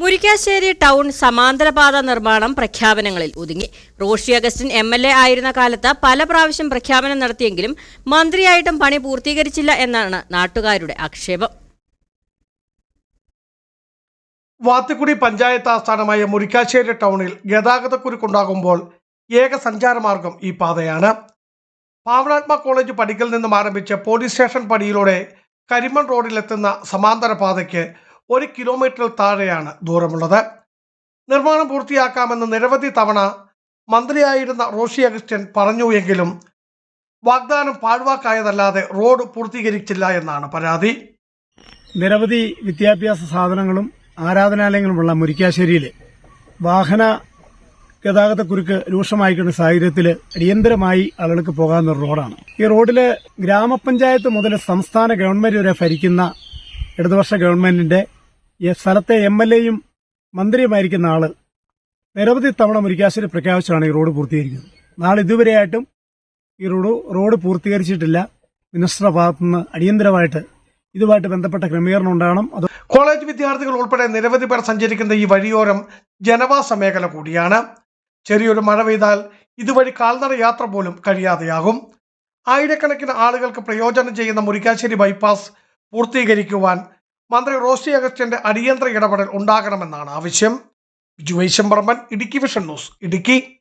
Murickassery town സമാന്തരപാത നിർമ്മാണം പ്രഖ്യാപനങ്ങളിൽ ഒതുങ്ങി. Roshi Augustine M L A ആയിരുന്ന കാലത്ത് പല പ്രാവശ്യം പ്രഖ്യാപനം നടത്തിയെങ്കിലും മന്ത്രിയായിട്ടും പണി പൂർത്തീകരിച്ചില്ല എന്നാണ് നാട്ടുകാരുടെ ആക്ഷേപം. വാത്തിക്കുടി പഞ്ചായത്ത് ആസ്ഥാനമായ മുരിക്കാശ്ശേരി ടൗണിൽ ഗതാഗതക്കുരുക്കുണ്ടാകുമ്പോൾ ഏക സഞ്ചാരമാർഗം ഈ പാതയാണ്. പാവനാത്മ കോളേജ് പടിക്കൽ നിന്നും ആരംഭിച്ച പോലീസ് സ്റ്റേഷൻ പടിയിലൂടെ കരിമൺ റോഡിലെത്തുന്ന സമാന്തര പാതയ്ക്ക് ഒരു കിലോമീറ്ററിൽ താഴെയാണ് ദൂരമുള്ളത്. നിർമ്മാണം പൂർത്തിയാക്കാമെന്ന് നിരവധി തവണ മന്ത്രിയായിരുന്ന റോഷി അഗസ്റ്റ്യൻ പറഞ്ഞു എങ്കിലും വാഗ്ദാനം പാഴ്വാക്കായതല്ലാതെ റോഡ് പൂർത്തീകരിച്ചില്ല എന്നാണ് പരാതി. നിരവധി വിദ്യാഭ്യാസ സാധനങ്ങളും ആരാധനാലയങ്ങളുമുള്ള മുരിക്കാശ്ശേരിയിൽ വാഹന ഗതാഗതക്കുരുക്ക് രൂക്ഷമായിരിക്കുന്ന സാഹചര്യത്തിൽ അടിയന്തരമായി ആളുകൾക്ക് പോകാവുന്ന ഒരു റോഡാണ്. ഈ റോഡിൽ ഗ്രാമപഞ്ചായത്ത് മുതൽ സംസ്ഥാന ഗവൺമെന്റ് വരെ ഭരിക്കുന്ന ഇടതുപക്ഷ ഗവൺമെന്റിന്റെ സ്ഥലത്തെ എം എൽ എയും മന്ത്രിയുമായിരിക്കുന്ന ആൾ നിരവധി തവണ മുരിക്കാശ്ശേരി പ്രഖ്യാപിച്ചാണ് ഈ റോഡ് പൂർത്തീകരിക്കുന്നത്. നാളെ ഇതുവരെയായിട്ടും ഈ റോഡ് റോഡ് പൂർത്തീകരിച്ചിട്ടില്ല. മിനിസ്റ്ററുടെ ഭാഗത്തുനിന്ന് അടിയന്തരമായിട്ട് ഇതുമായിട്ട് ബന്ധപ്പെട്ട ക്രമീകരണം ഉണ്ടാകണം. അത് കോളേജ് വിദ്യാർത്ഥികൾ ഉൾപ്പെടെ നിരവധി പേർ സഞ്ചരിക്കുന്ന ഈ വഴിയോരം ജനവാസ മേഖല കൂടിയാണ്. ചെറിയൊരു മഴ പെയ്താൽ ഇതുവഴി കാൽനട യാത്ര പോലും കഴിയാതെയാകും. ആയിരക്കണക്കിന് ആളുകൾക്ക് പ്രയോജനം ചെയ്യുന്ന മുരിക്കാശ്ശേരി ബൈപ്പാസ് പൂർത്തീകരിക്കുവാൻ മന്ത്രി റോസി അഗസ്റ്റ്യന്റെ അടിയന്തര ഇടപെടൽ ഉണ്ടാകണമെന്നാണ് ആവശ്യം. Biju Vaisamparamban Idukki Vision News Idukki.